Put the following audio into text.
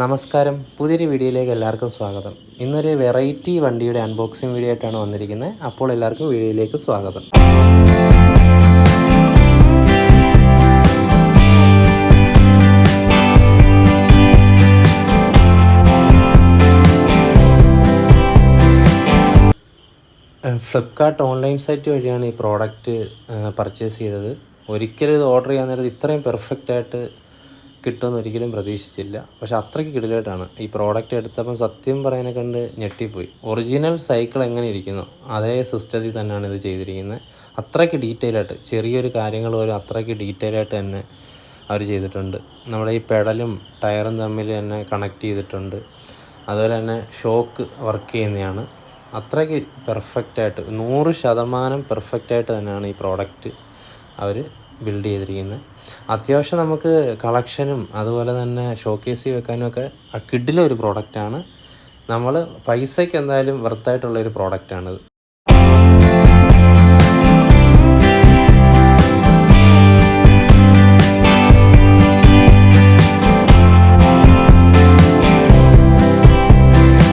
നമസ്കാരം. പുതിയൊരു വീഡിയോയിലേക്ക് എല്ലാവർക്കും സ്വാഗതം. ഇന്നൊരു വെറൈറ്റി വണ്ടിയുടെ അൺബോക്സിംഗ് വീഡിയോ ആയിട്ടാണ് വന്നിരിക്കുന്നത്. അപ്പോൾ എല്ലാവർക്കും വീഡിയോയിലേക്ക് സ്വാഗതം. ഫ്ലിപ്കാർട്ട് ഓൺലൈൻ സൈറ്റ് വഴിയാണ് ഈ പ്രോഡക്റ്റ് പർച്ചേസ് ചെയ്തത്. ഒരിക്കലും ഇത് ഓർഡർ ചെയ്യാൻ നേരത്ത് ഇത്രയും പെർഫെക്റ്റ് ആയിട്ട് കിട്ടുമെന്ന് ഒരിക്കലും പ്രതീക്ഷിച്ചില്ല. പക്ഷെ അത്രയ്ക്ക് കിടിലായിട്ടാണ്. ഈ പ്രോഡക്റ്റ് എടുത്തപ്പം സത്യം പറയാനെ കണ്ട് ഞെട്ടിപ്പോയി. ഒറിജിനൽ സൈക്കിൾ എങ്ങനെ ഇരിക്കുന്നു? അതേ സിസ്റ്റത്തിൽ തന്നെയാണ് ഇത് ചെയ്തിരിക്കുന്നത്. അത്രയ്ക്ക് ഡീറ്റെയിൽ ആയിട്ട് ചെറിയൊരു കാര്യങ്ങൾ പോലും അത്രയ്ക്ക് ഡീറ്റെയിൽ ആയിട്ട് തന്നെ അവർ ചെയ്തിട്ടുണ്ട്. നമ്മുടെ ഈ പെഡലും ടയറും തമ്മിൽ തന്നെ കണക്ട് ചെയ്തിട്ടുണ്ട്. അതുപോലെ തന്നെ ഷോക്ക് വർക്ക് ചെയ്യുന്നതാണ്. അത്രയ്ക്ക് പെർഫെക്റ്റായിട്ട് നൂറ് ശതമാനം പെർഫെക്റ്റായിട്ട് തന്നെയാണ് ഈ പ്രോഡക്റ്റ് അവർ ബിൽഡ് ചെയ്തിരിക്കുന്നത്. അത്യാവശ്യം നമുക്ക് കളക്ഷനും അതുപോലെ തന്നെ ഷോക്കേസിൽ വെക്കാനും ഒക്കെ കിഡിലെ ഒരു പ്രോഡക്റ്റാണ് നമ്മൾ പൈസയ്ക്ക് എന്തായാലും വെർത്തായിട്ടുള്ള ഒരു പ്രോഡക്റ്റാണിത്